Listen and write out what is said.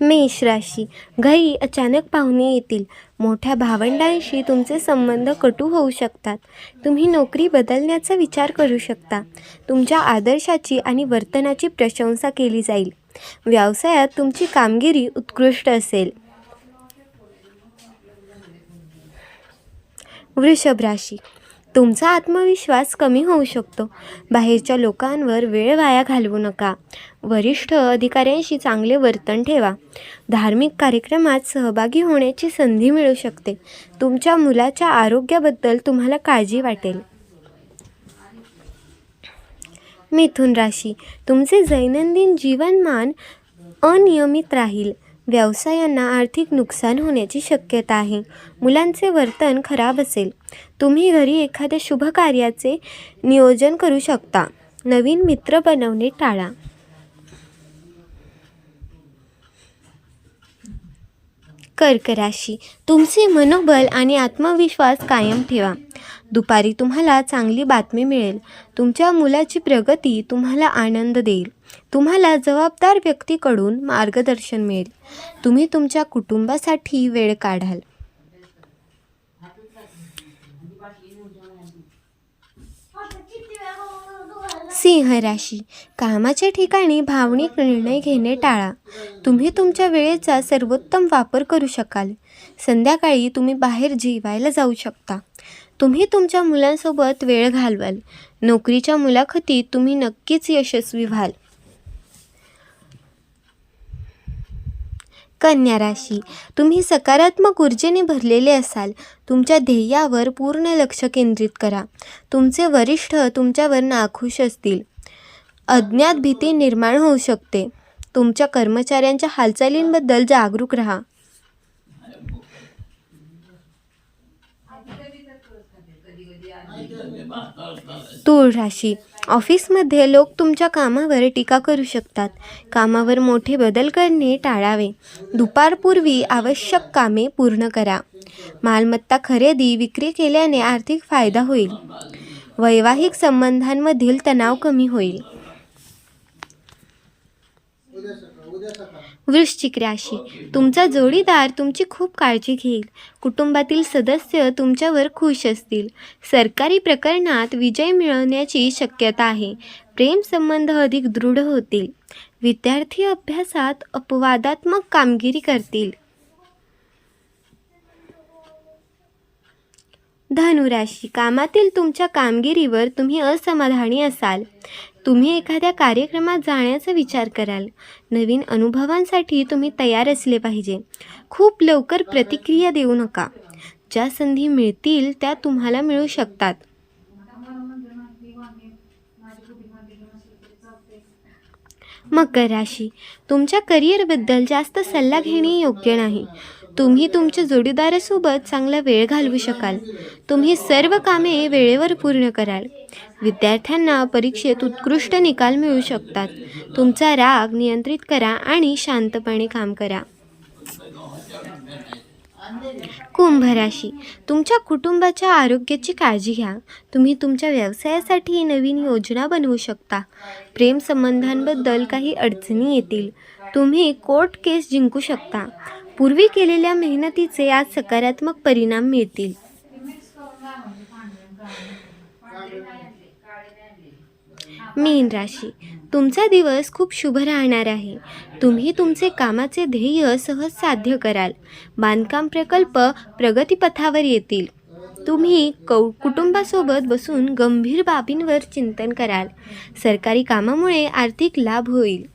मेष राशी. घरी अचानक पाहुणे येतील. मोठ्या भावंडांशी तुमचे संबंध कटू होऊ शकतात. तुम्ही नोकरी बदलण्याचा विचार करू शकता. तुमच्या आदर्शाची आणि वर्तनाची प्रशंसा केली जाईल. व्यवसायात तुमची कामगिरी उत्कृष्ट असेल. वृषभ राशी. तुमचा आत्मविश्वास कमी होऊ शकतो. बाहेरच्या लोकांवर वेळ वाया घालवू नका. वरिष्ठ अधिकाऱ्यांशी चांगले वर्तन ठेवा. धार्मिक कार्यक्रमात सहभागी होण्याची संधी मिळू शकते. तुमच्या मुलाच्या आरोग्याबद्दल तुम्हाला काळजी वाटेल. मिथुन राशी. तुमचे दैनंदिन जीवनमान अनियमित राहील. व्यवसायांना आर्थिक नुकसान होण्याची शक्यता आहे. मुलांचे वर्तन खराब असेल. तुम्ही घरी एखाद्या शुभ कार्याचे नियोजन करू शकता. नवीन मित्र बनवणे टाळा. कर्क राशी. तुमचे मनोबल आणि आत्मविश्वास कायम ठेवा. दुपारी तुम्हाला चांगली बातमी मिळेल. तुमच्या मुलाची प्रगती तुम्हाला आनंद देईल. तुम्हाला जबाबदार व्यक्तीकडून मार्गदर्शन मिळेल. तुम्ही तुमच्या कुटुंबासाठी वेळ काढाल. सिंह राशी. कामाच्या ठिकाणी भावनिक निर्णय घेणे टाळा. तुम्ही तुमच्या वेळेचा सर्वोत्तम वापर करू शकाल. संध्याकाळी तुम्ही बाहेर जेवायला जाऊ शकता. तुम्ही तुमच्या मुलांसोबत वेळ घालवाल. नोकरीच्या मुलाखतीत तुम्ही नक्कीच यशस्वी व्हाल. कन्या राशी. तुम्ही सकारात्मक ऊर्जेने भरलेले असाल तुमच्या ध्येयावर पूर्ण लक्ष केंद्रित करा. तुमचे वरिष्ठ तुमच्यावर नाखुश असतील. अज्ञात भीती निर्माण होऊ शकते. तुमच्या कर्मचाऱ्यांच्या हालचालींबद्दल जागरूक राहा. तूळ राशी ऑफिसमध्ये लोक तुमच्या कामावर टीका करू शकतात. कामावर मोठे बदल करणे टाळावे. दुपारपूर्वी आवश्यक कामे पूर्ण करा. मालमत्ता खरेदी विक्री केल्याने आर्थिक फायदा होईल. वैवाहिक संबंधांमधील तणाव कमी होईल. वृश्चिक राशी. तुमचा जोडीदार तुमची खूप काळजी घेईल. कुटुंबातील सदस्य तुमच्यावर खुश असतील. सरकारी प्रकरणात विजय मिळवण्याची शक्यता आहे. प्रेम संबंध अधिक दृढ होतील. विद्यार्थी अभ्यासात अपवादात्मक कामगिरी करतील. धनुराशी कामातील तुमच्या कामगिरीवर तुम्ही असमाधानी असाल. तुम्ही एखाद्या कार्यक्रमात जाण्याचा विचार कराल. नवीन अनुभवांसाठी तुम्ही तयार असले पाहिजे. खूप लवकर प्रतिक्रिया देऊ नका. ज्या संधी मिळतील त्या तुम्हाला मिळू शकतात. मकर राशी. तुमच्या करिअरबद्दल जास्त सल्ला घेणे योग्य नाही. तुम्ही तुमच्या जोडीदारासोबत चांगला वेळ घालवू शकाल. तुम्ही सर्व कामे वेळेवर पूर्ण कराल. विद्यार्थ्यांना परीक्षेत उत्कृष्ट निकाल मिळू शकतात. तुमचा राग नियंत्रित करा आणि शांतपणे काम करा. कुंभ राशी. तुमच्या कुटुंबाच्या आरोग्याची काळजी घ्या. तुम्ही तुमच्या व्यवसायासाठी नवीन योजना बनवू शकता. प्रेमसंबंधांबद्दल काही अडचणी येतील. तुम्ही कोर्ट केस जिंकू शकता. पूर्वी केलेल्या मेहनतीचे आज सकारात्मक परिणाम मिळतील. मीन राशी तुमचा दिवस खूप शुभ राहणार आहे. तुम्ही तुमचे कामाचे ध्येय सहज साध्य कराल. बांधकाम प्रकल्प प्रगतीपथावर येतील. तुम्ही कौ कुटुंबासोबत बसून गंभीर बाबींवर चिंतन कराल. सरकारी कामामुळे आर्थिक लाभ होईल.